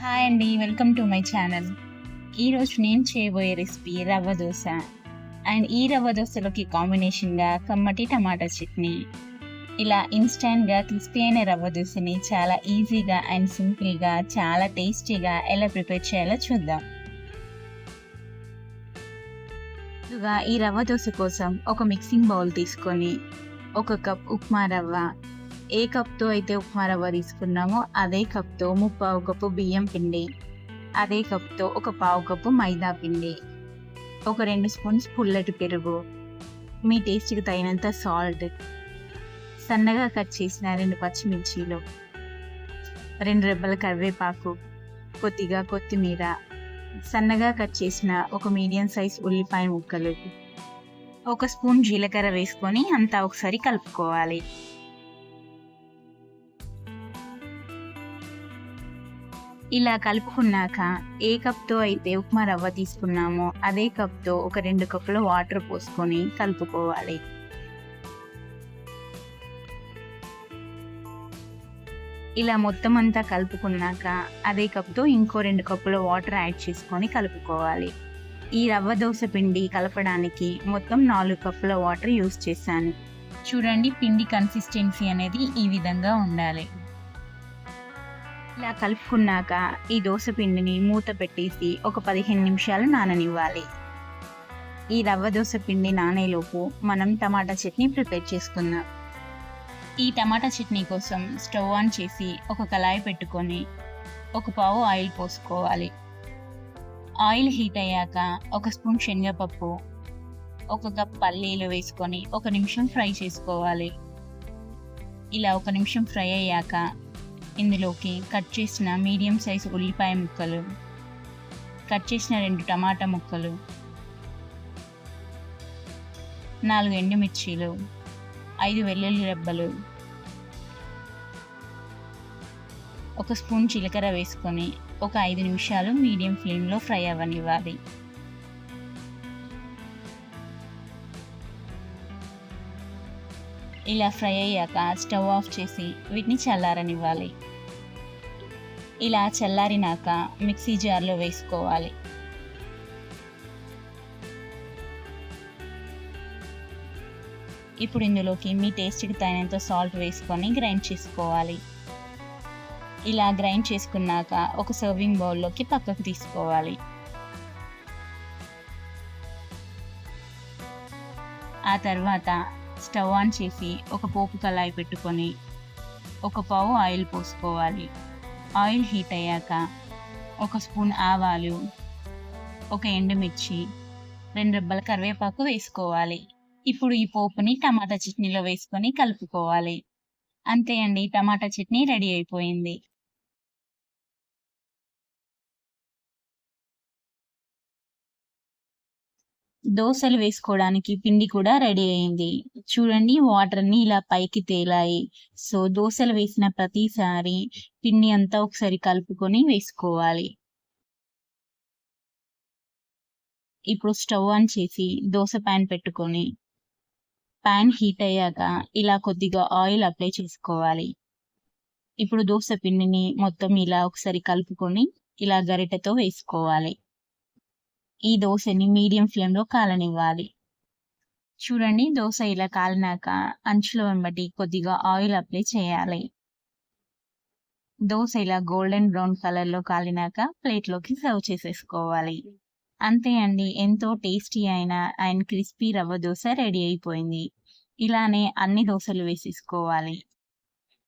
Hi అండి welcome to my channel ఈరోజు నేను చేయబోయే రెసిపీ రవ్వ దోశ. అండ్ ఈ రవ్వ దోశలోకి కాంబినేషన్గా కమ్మటి టమాటా చట్నీ. ఇలా ఇన్స్టాంట్గా క్రిస్పీ అయిన రవ్వ దోశని చాలా ఈజీగా అండ్ సింపుల్గా చాలా టేస్టీగా ఎలా ప్రిపేర్ చేయాలో చూద్దాం. ముందుగా ఈ రవ్వ దోశ కోసం ఒక మిక్సింగ్ బౌల్ తీసుకొని ఒక కప్ ఉప్మా రవ్వ ఏ కప్తో అయితే ఉప్మా రవ్వ తీసుకున్నామో అదే కప్తో ముప్పావు కప్పు బియ్యం పిండి అదే కప్తో ఒక పావు కప్పు మైదా పిండి ఒక రెండు స్పూన్స్ పుల్లటి పెరుగు. మీ టేస్ట్కి తగినంత సాల్ట్. సన్నగా కట్ చేసిన రెండు పచ్చిమిర్చీలు రెండు రెబ్బల కరివేపాకు కొద్దిగా కొత్తిమీర సన్నగా కట్ చేసిన ఒక మీడియం సైజ్ ఉల్లిపాయ ముక్కలు ఒక స్పూన్ జీలకర్ర వేసుకొని అంతా ఒకసారి కలుపుకోవాలి. ఇలా కలుపుకున్నాక ఏ కప్తో అయితే ఉప్మా రవ్వ తీసుకున్నామో అదే కప్తో ఒక రెండు కప్పుల వాటర్ పోసుకొని కలుపుకోవాలి. ఇలా మొత్తం అంతా కలుపుకున్నాక అదే కప్తో ఇంకో రెండు కప్పుల వాటర్ యాడ్ చేసుకొని కలుపుకోవాలి. ఈ రవ్వ దోశ పిండి కలపడానికి మొత్తం నాలుగు కప్పుల వాటర్ యూస్ చేశాను. చూడండి పిండి కన్సిస్టెన్సీ అనేది ఈ విధంగా ఉండాలి. ఇలా కలుపుకున్నాక ఈ దోశ పిండిని మూత పెట్టేసి ఒక పదిహేను నిమిషాలు నాననివ్వాలి. ఈ రవ్వ దోశ పిండి నానేలోపు మనం టమాటా చట్నీ ప్రిపేర్ చేసుకుందాం. ఈ టమాటా చట్నీ కోసం స్టవ్ ఆన్ చేసి ఒక కళాయి పెట్టుకొని ఒక పావు ఆయిల్ పోసుకోవాలి. ఆయిల్ హీట్ అయ్యాక ఒక స్పూన్ శనగపప్పు ఒక కప్ పల్లీలు వేసుకొని ఒక నిమిషం ఫ్రై చేసుకోవాలి. ఇలా ఒక నిమిషం ఫ్రై అయ్యాక ఇందులోకి కట్ చేసిన మీడియం సైజ్ ఉల్లిపాయ ముక్కలు కట్ చేసిన రెండు టమాటా ముక్కలు నాలుగు ఎండుమిర్చీలు ఐదు వెల్లుల్లి రెబ్బలు ఒక స్పూన్ జీలకర్ర వేసుకొని ఒక ఐదు నిమిషాలు మీడియం ఫ్లేమ్లో ఫ్రై అవ్వనివ్వాలి. ఇలా ఫ్రై అయ్యాక స్టవ్ ఆఫ్ చేసి వీటిని చల్లారనివ్వాలి. ఇలా చల్లారినాక మిక్సీ జార్లో వేసుకోవాలి. ఇప్పుడు ఇందులోకి మీ టేస్ట్కి తగినంత సాల్ట్ వేసుకొని గ్రైండ్ చేసుకోవాలి. ఇలా గ్రైండ్ చేసుకున్నాక ఒక సర్వింగ్ బౌల్లోకి పక్కకు తీసుకోవాలి. ఆ తర్వాత స్టవ్ ఆన్ చేసి ఒక పోపు కళాయి పెట్టుకొని ఒక పావు ఆయిల్ పోసుకోవాలి. ఆయిల్ హీట్ అయ్యాక ఒక స్పూన్ ఆవాలు ఒక ఎండుమిర్చి రెండు రెబ్బల కరివేపాకు వేసుకోవాలి. ఇప్పుడు ఈ పోపుని టమాటా చట్నీలో వేసుకొని కలుపుకోవాలి. అంతే అండి టమాటా చట్నీ రెడీ అయిపోయింది. దోశలు వేసుకోవడానికి పిండి కూడా రెడీ అయింది. చూడండి వాటర్ అన్ని ఇలా పైకి తేలాయి. సో దోశలు వేసిన ప్రతిసారి పిండి అంతా ఒకసారి కలుపుకొని వేసుకోవాలి. ఇప్పుడు స్టవ్ ఆన్ చేసి దోశ ప్యాన్ పెట్టుకొని ప్యాన్ హీట్ అయ్యాక ఇలా కొద్దిగా ఆయిల్ అప్లై చేసుకోవాలి. ఇప్పుడు దోశ పిండిని మొత్తం ఇలా ఒకసారి కలుపుకొని ఇలా గరిటెతో వేసుకోవాలి. ఈ దోశని మీడియం ఫ్లేమ్లో కాలనివ్వాలి. చూడండి దోశ ఇలా కాలినాక అంచుల వెంబడి కొద్దిగా ఆయిల్ అప్లై చేయాలి. దోశ ఇలా గోల్డెన్ బ్రౌన్ కలర్లో కాలినాక ప్లేట్లోకి సర్వ్ చేసేసుకోవాలి. అంతే అండి ఎంతో టేస్టీ అయిన and crispy rava dosa ready అయిపోయింది. ఇలానే అన్ని దోశలు వేసేసుకోవాలి.